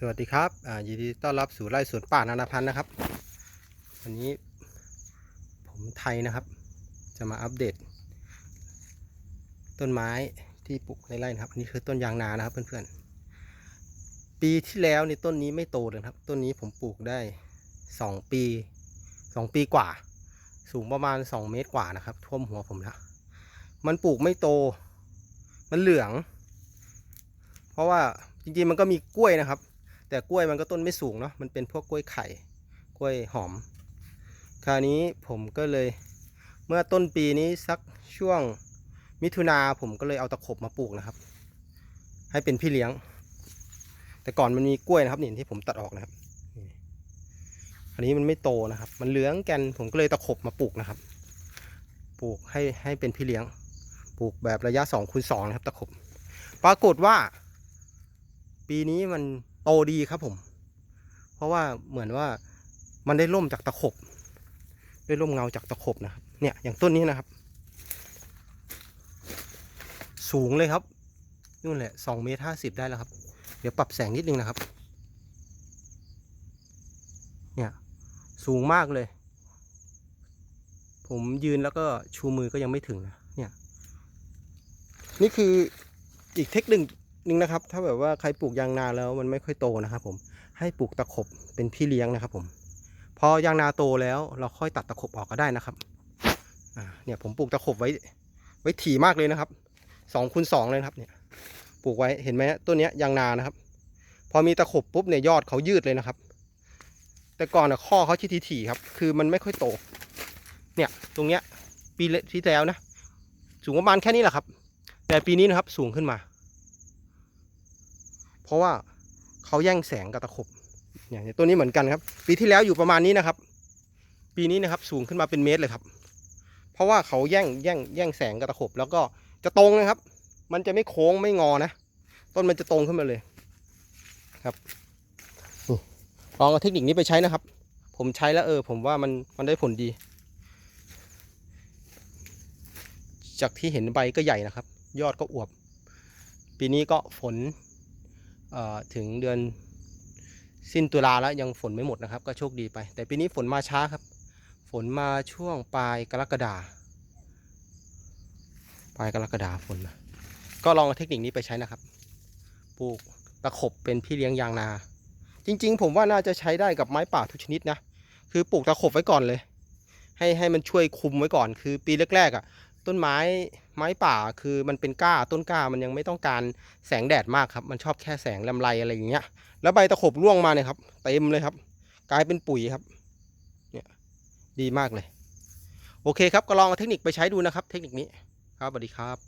สวัสดีครับยินดีต้อนรับสู่ไร่สวนป่านานาพันธุ์นะครับ วันนี้ผมไทยนะครับ จะมาอัปเดต ต้นไม้ที่ปลูกในไร่นะครับ อันนี้คือต้นยางนานะครับเพื่อนๆ ปีที่แล้วในต้นนี้ไม่โตเลยครับ ต้นนี้ผมปลูกได้สองปีสองปีกว่า สูงประมาณสองเมตรกว่านะครับ ท่วมหัวผมแล้วมันปลูกไม่โต มันเหลือง เพราะว่าจริงๆมันก็มีกล้วยนะครับ แต่กล้วยมันก็ต้นไม่สูงเนาะมันเป็นพวกกล้วยไข่กล้วยหอม คราวนี้ผมก็เลยเมื่อต้นปีนี้สักช่วงมิถุนาผมก็เลยเอาตะขบมาปลูกนะครับ ให้เป็นพี่เลี้ยง แต่ก่อนมันมีกล้วยนะครับนี่ที่ผมตัดออกนะครับอันนี้มันไม่โตนะครับ มันเหลืองแกนผมก็เลยตะขบมาปลูกนะครับ ปลูกให้ให้เป็นพี่เลี้ยง ปลูกแบบระยะ2อคูณสนะครับตะขบ ปรากฏว่า ปีนี้มัน โตดีครับผม เพราะว่าเหมือนว่ามันได้ร่มจากตะขบได้ร่มเงาจากตะขบนะครับ เนี่ยอย่างต้นนี้นะครับ สูงเลยครับนู่นแหละสองเมตรห้าสิบได้แล้วครับ เดี๋ยวปรับแสงนิดนึงนะครับ เนี่ยสูงมากเลย ผมยืนแล้วก็ชูมือก็ยังไม่ถึงนะ เนี่ย นี่คืออีกเทคนิคห นึ่งนะครับ ถ้าแบบว่าใครปลูกยางนาแล้วมันไม่ค่อยโตนะครับผมให้ปลูกตะขบเป็นพี่เลี้ยงนะครับผมพอยางนาโตแล้วเราค่อยตัดตะขบออกก็ได้นะครับเนี่ยผมปลูกตะขบไว้ไว้ถี่มากเลยนะครับสองคูณสองเลยครับเนี่ยปลูกไว้เห็นไหมต้นนี้ยางนานะครับ พอมีตะขบปุ๊บเนี่ยยอดเขายืดเลยนะครับ แต่ก่อนอะข้อเขาที่ถี่ครับ คือมันไม่ค่อยโต เนี่ยตรงเนี้ยปีที่แล้วนะสูงประมาณแค่นี้แหละครับ แต่ปีนี้นะครับสูงขึ้นมา เพราะว่าเขาแย่งแสงกับตะขบเนี่ยตัวนี้เหมือนกันครับ ปีที่แล้วอยู่ประมาณนี้นะครับ ปีนี้นะครับสูงขึ้นมาเป็นเมตรเลยครับ เพราะว่าเขาแย่งแย่งแย่งแสงกับตะขบแล้วก็จะตรงนะครับ มันจะไม่โค้งไม่งอนะต้นมันจะตรงขึ้นมาเลยครับลองเอาเทคนิคนี้ไปใช้นะครับ ผมใช้แล้วเออ ผมว่ามันมันได้ผลดี จากที่เห็นใบก็ใหญ่นะครับ ยอดก็อวบ ปีนี้ก็ฝน ถึงเดือนสิ้นตุลาแล้วยังฝนไม่หมดนะครับ ก็โชคดีไป แต่ปีนี้ฝนมาช้าครับ ฝนมาช่วงปลายกรกฎาปลายกรกฎาฝนมาก็ลองเทคนิคนี้ไปใช้นะครับ ปลูกตะขบเป็นพี่เลี้ยงยางนา จริง ๆ ผมว่าน่าจะใช้ได้กับไม้ป่าทุกชนิดนะ คือปลูกตะขบไว้ก่อนเลย ให้ให้มันช่วยคุมไว้ก่อน คือปีแรกๆอะ ต้นไม้ ไม้ป่าคือมันเป็นก้าต้นก้ามันยังไม่ต้องการแสงแดดมากครับ มันชอบแค่แสงลำไรอะไรอย่างเงี้ย แล้วใบตะขบร่วงมาเนี่ยครับเต็มเลยครับ กลายเป็นปุ๋ยครับ เนี่ยดีมากเลย โอเคครับก็ลองเอาเทคนิคไปใช้ดูนะครับ เทคนิคนี้ครับสวัสดีครับ